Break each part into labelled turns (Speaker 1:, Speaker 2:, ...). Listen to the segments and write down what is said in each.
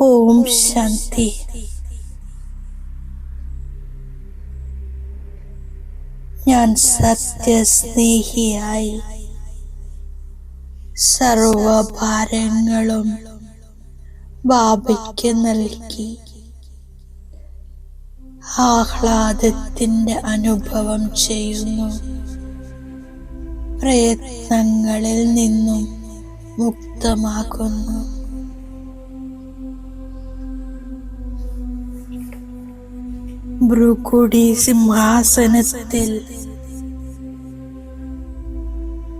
Speaker 1: ഓം ശാന്തി. ഞാൻ സത്യസ്നേഹിയായി. സർവഭാരങ്ങളും ബാബയ്ക്ക് നൽകി. ആഹ്ലാദത്തിന്റെ അനുഭവം ചെയ്യുന്നു. പ്രയത്നങ്ങളിൽ നിന്നും മുക്തമാകുന്നു. ഭ്രുകുടി സിംഹാസനത്തിൽ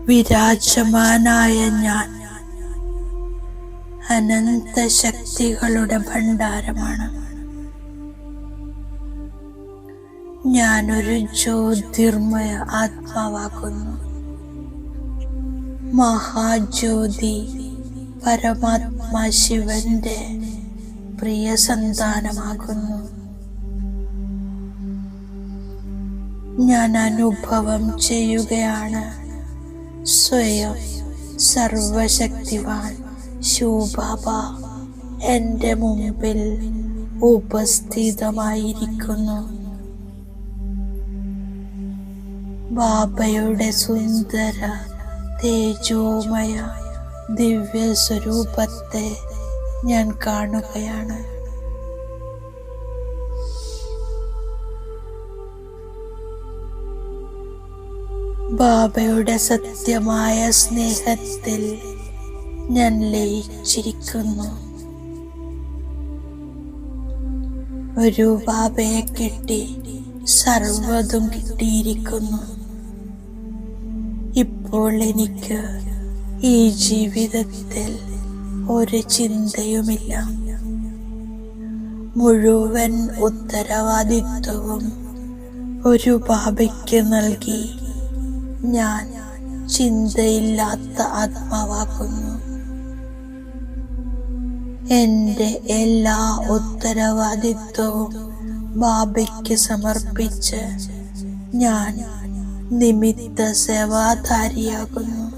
Speaker 1: വിരാജമാനായ ഞാൻ അനന്ത ശക്തികളുടെ ഭണ്ഡാരമാണ്. ഞാനൊരു ജ്യോതിർമയ ആത്മാവാകുന്നു. മഹാജ്യോതി പരമാത്മാ ശിവന്റെ പ്രിയ സന്താനമാകുന്നു ഞാൻ അനുഭവം ചെയ്യുകയാണ്. സ്വയം സർവശക്തിവാൻ ശൂബാബ എന്റെ മുമ്പിൽ ഉപസ്ഥിതമായിരിക്കുന്നു. ബാബയുടെ സുന്ദര തേജോമയ ദിവ്യ സ്വരൂപത്തെ ഞാൻ കാണുകയാണ്. ബാബയുടെ സത്യമായ സ്നേഹത്തിൽ ഞാൻ ലയിച്ചിരിക്കുന്നു. ഒരു ബാബയെ കിട്ടി സർവതും കിട്ടിയിരിക്കുന്നു. ഇപ്പോൾ എനിക്ക് ഈ ജീവിതത്തിൽ ഒരു ചിന്തയുമില്ല. മുഴുവൻ ഉത്തരവാദിത്വവും ഒരു ബാബയ്ക്ക് നൽകി ഞാൻ ചിന്തയില്ലാത്ത ആത്മാവാക്കുന്നു. എന്റെ എല്ലാ ഉത്തരവാദിത്വവും ബാബയ്ക്ക് സമർപ്പിച്ച് ഞാൻ നിമിത്ത സേവാധാരിയാകുന്നു.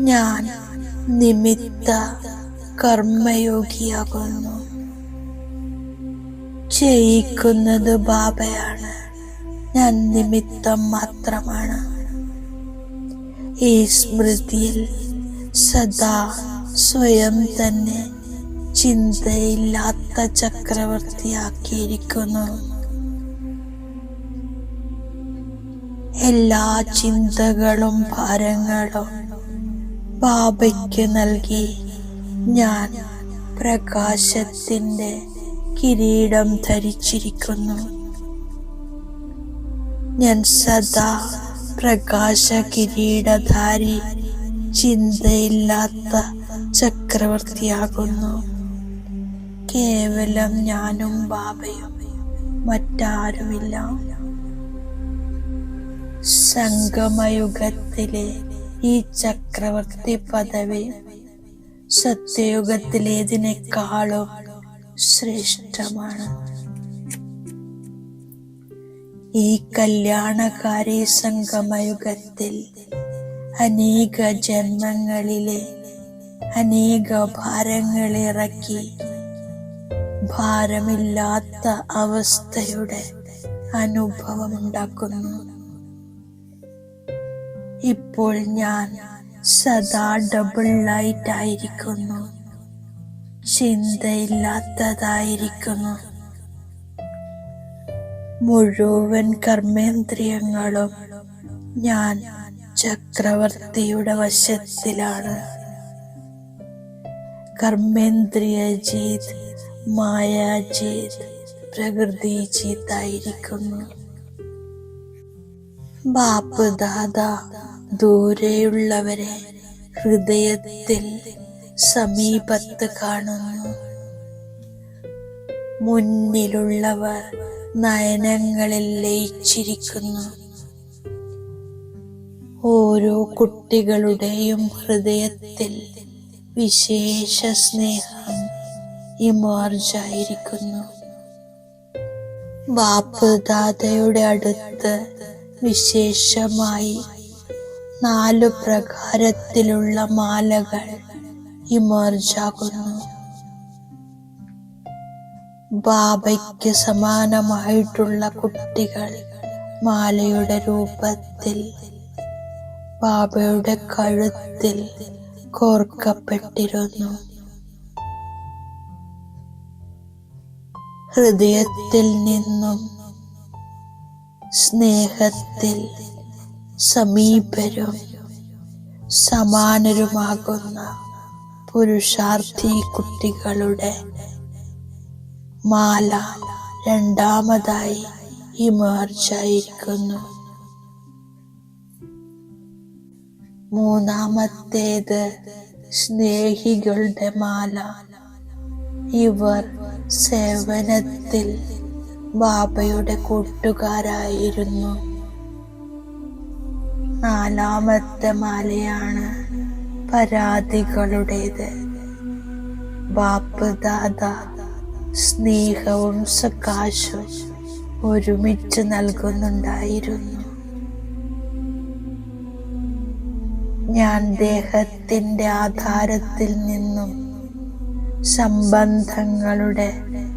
Speaker 1: ഞാൻ നിമിത്ത കർമ്മയോഗിയാകുന്നു. ചെയ്യിക്കുന്നത് ബാബയാണ്. ഞാൻ നിമിത്തം മാത്രമാണ് ഈ സ്മൃതിയിൽ സദാ സ്വയം തന്നെ ചിന്തയില്ലാത്ത ചക്രവർത്തിയാക്കിയിരിക്കുന്നു. എല്ലാ ചിന്തകളും ഭാരങ്ങളും ബാബയ്ക്ക് നൽകി ഞാൻ പ്രകാശത്തിന്റെ കിരീടം ധരിച്ചിരിക്കുന്നു. ഞാൻ സദാ പ്രകാശ കിരീടധാരി ചിന്തയില്ലാത്ത ചക്രവർത്തിയാകുന്നു. കേവലം ഞാനും ബാബയും മറ്റാരുമില്ല. സംഗമയുഗത്തിലെ ഈ ചക്രവർത്തി പദവി സത്യയുഗത്തിലേതിനേക്കാളും ശ്രേഷ്ഠമാണ്. ഈ കല്യാണകാരി സംഗമയുഗത്തിൽ അനേക ജന്മങ്ങളിലെ അനേക ഭാരങ്ങളിറക്കി ഭാരമില്ലാത്ത അവസ്ഥയുടെ അനുഭവമുണ്ടാക്കുന്നു ഇപ്പോൾ ഞാൻ സദാ ഡബിൾ ലൈറ്റ് ആയിരിക്കുന്നു. ചിന്തയില്ലാത്തതായിരിക്കുന്നു. മുഴുവൻ കർമ്മേന്ദ്രിയങ്ങളും ഞാൻ ചക്രവർത്തിയുടെ വശത്തിലാണ്. കർമ്മേന്ദ്രിയ ജീത് മായാജീത് പ്രകൃതി ജീത്തായിരിക്കുന്നു. ബാപ്പ് ദാദ ദൂരെയുള്ളവരെ ഹൃദയത്തിൽ സമീപത്ത് കാണുന്നു. മുന്നിലുള്ളവർ നയനങ്ങളിൽ ലയിച്ചിരിക്കുന്നു. ഓരോ കുട്ടികളുടെയും ഹൃദയത്തിൽ വിശേഷ സ്നേഹം ഇമോർജായിരിക്കുന്നു. ബാപ്പുദാതയുടെ അടുത്ത് വിശേഷമായി നാലു പ്രകാരത്തിലുള്ള മാലകൾ ഇമോർജാകുന്നു. ബാബയ്ക്ക് സമാനമായിട്ടുള്ള കുട്ടികൾ മാലയുടെ രൂപത്തിൽ ബാബയുടെ കഴുത്തിൽ കോർക്കപ്പെട്ടിരുന്നു. ഹൃദയത്തിൽ നിന്നും സ്നേഹത്തിൽ സമീപരും സമാനരുമാകുന്ന പുരുഷാർത്ഥി കുട്ടികളുടെ മാല രണ്ടാമതായി ഇമർജായിരിക്കുന്നു മൂന്നാമത്തേത് സ്നേഹികളുടെ മാല. ഇവർ സേവനത്തിൽ ബാബയുടെ കൂട്ടുകാരായിരുന്നു. നാലാമത്തെ മാലയാണ് പരാതികളുടേത്. ബാപ്പ് ദാദ സ്നേഹവും സകാശവും ഒരുമിച്ച് നൽകുന്നുണ്ടായിരുന്നു. ഞാൻ ദേഹത്തിന്റെ ആധാരത്തിൽ നിന്നും സംബന്ധങ്ങളുടെ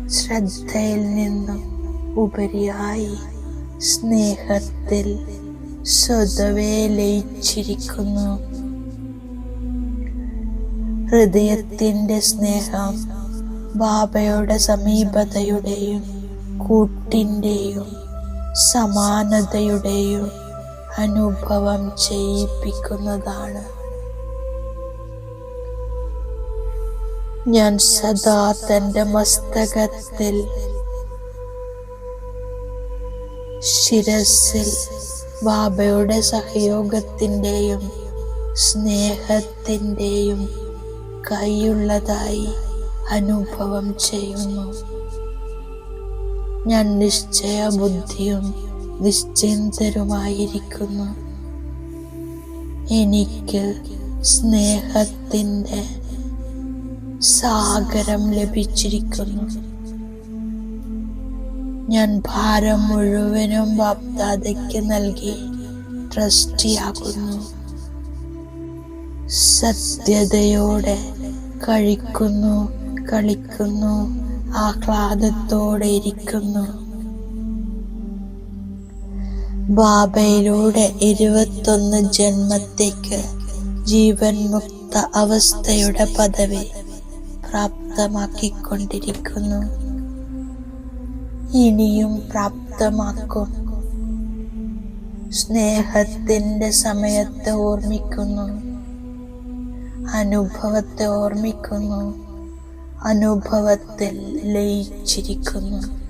Speaker 1: ശ്രദ്ധയിൽ നിന്നും ഉപരിയായി സ്നേഹത്തിൽ സ്വതവേ ലയിച്ചിരിക്കുന്നു. ഹൃദയത്തിന്റെ സ്നേഹം ബാബയുടെ സമീപതയുടെയും കൂട്ടിന്റെയും സമാനതയുടെയും അനുഭവം ചെയ്യിപ്പിക്കുന്നതാണ്. ഞാൻ സദാ തന്റെ മസ്തകത്തിൽ ശിരസിൽ ബാബയുടെ സഹയോഗത്തിന്റെയും സ്നേഹത്തിന്റെയും കൈയുള്ളതായി അനുഭവം ചെയ്യുന്നു. ഞാൻ നിശ്ചയ ബുദ്ധിയും നിശ്ചിന്തരുമായിരിക്കുന്നു. എനിക്ക് സ്നേഹത്തിന്റെ സാഗരം ലഭിച്ചിരിക്കുന്നു. ഞാൻ ഭാരം മുഴുവനും വാപ്താതയ്ക്ക് നൽകി ട്രസ്റ്റിയാകുന്നു. സത്യതയോടെ കഴിക്കുന്നു. കളിക്കുന്നു ആഹ്ലാദത്തോടെ ഇരിക്കുന്നു ബാബയിലൂടെ ഇരുപത്തൊന്ന് ജന്മത്തേക്ക് ജീവൻ മുക്ത അവസ്ഥയുടെ പദവി പ്രാപ്തമാക്കിക്കൊണ്ടിരിക്കുന്നു. ഇനിയും പ്രാപ്തമാക്കും. സ്നേഹത്തിന്റെ സമയത്തെ ഓർമ്മിക്കുന്നു. അനുഭവത്തെ ഓർമ്മിക്കുന്നു. അനുഭവത്തിൽ ലയിച്ചിരിക്കുന്നു.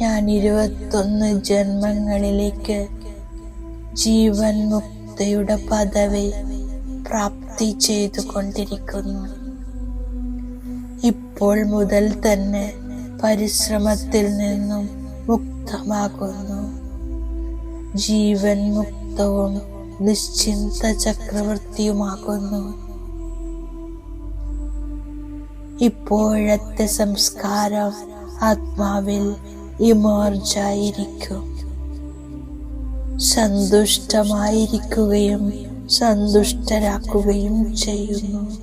Speaker 1: ഞാൻ ഇരുപത്തൊന്ന് ജന്മങ്ങളിലേക്ക് ജീവൻ മുക്തയുടെ പദവി പ്രാപ്തി ചെയ്തുകൊണ്ടിരിക്കുന്നു. ഇപ്പോൾ മുതൽ തന്നെ പരിശ്രമത്തിൽ നിന്നും മുക്തമാകുന്നു. ജീവൻ മുക്തവും നിശ്ചിന്ത ചക്രവർത്തിയുമാകുന്നു. ഇപ്പോഴത്തെ സംസ്കാരം ആത്മാവിൽ ഇമോർജായിരിക്കും. സന്തുഷ്ടമായിരിക്കുകയും സന്തുഷ്ടരാക്കുകയും ചെയ്യുന്നു.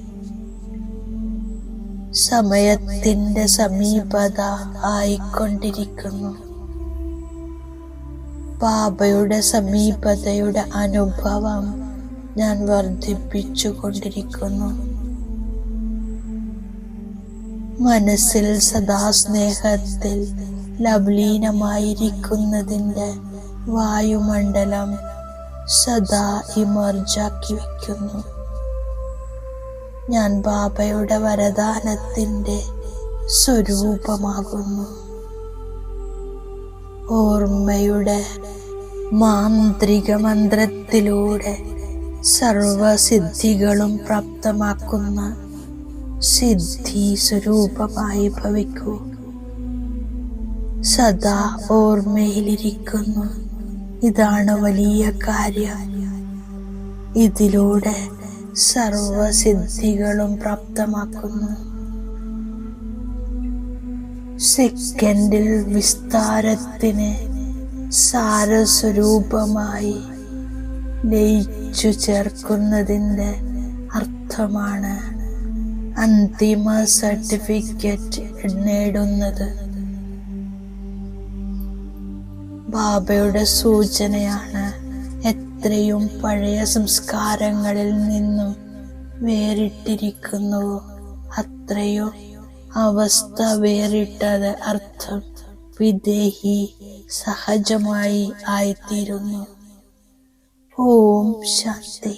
Speaker 1: സമയത്തിന്റെ സമീപത ആയിക്കൊണ്ടിരിക്കുന്നു. പാപയുടെ സമീപതയുടെ അനുഭവം ഞാൻ വർദ്ധിപ്പിച്ചു കൊണ്ടിരിക്കുന്നു മനസ്സിൽ സദാ സ്നേഹത്തിൽ ലവ്ലീനമായിരിക്കുന്നതിന്റെ വായുമണ്ഡലം സദാ ഇമർജാക്കി വയ്ക്കുന്നു. ഞാൻ ബാബയുടെ വരദാനത്തിന്റെ സ്വരൂപമാകുന്നു. ഓർമ്മയുടെ മാന്ത്രിക മന്ത്രത്തിലൂടെ സർവസിദ്ധികളും പ്രാപ്തമാക്കുന്ന സിദ്ധി സ്വരൂപമായി ഭവിക്കൂ. സദാ ഓർമ്മയിലിരിക്കുന്നു. ഇതാണ് വലിയ കാര്യം. ഇതിലൂടെ സർവസിദ്ധികളും പ്രാപ്തമാക്കുന്നു. സെക്കൻഡിൽ വിസ്താരത്തിന് സാരസ്വരൂപമായി ലയിച്ചു ചേർക്കുന്നതിന്റെ അർത്ഥം അർത്ഥമാണ് അന്തിമ സർട്ടിഫിക്കറ്റ് നേടുന്നത്. ബാബയുടെ സൂചനയാണ് എത്രയും പഴയ സംസ്കാരങ്ങളിൽ നിന്നും വേറിട്ടിരിക്കുന്നു. അത്രയും അവസ്ഥ വേറിട്ടത് അർത്ഥം വിദേഹി സഹജമായി ആയിത്തീരുന്നു. ഓം ശാന്തി.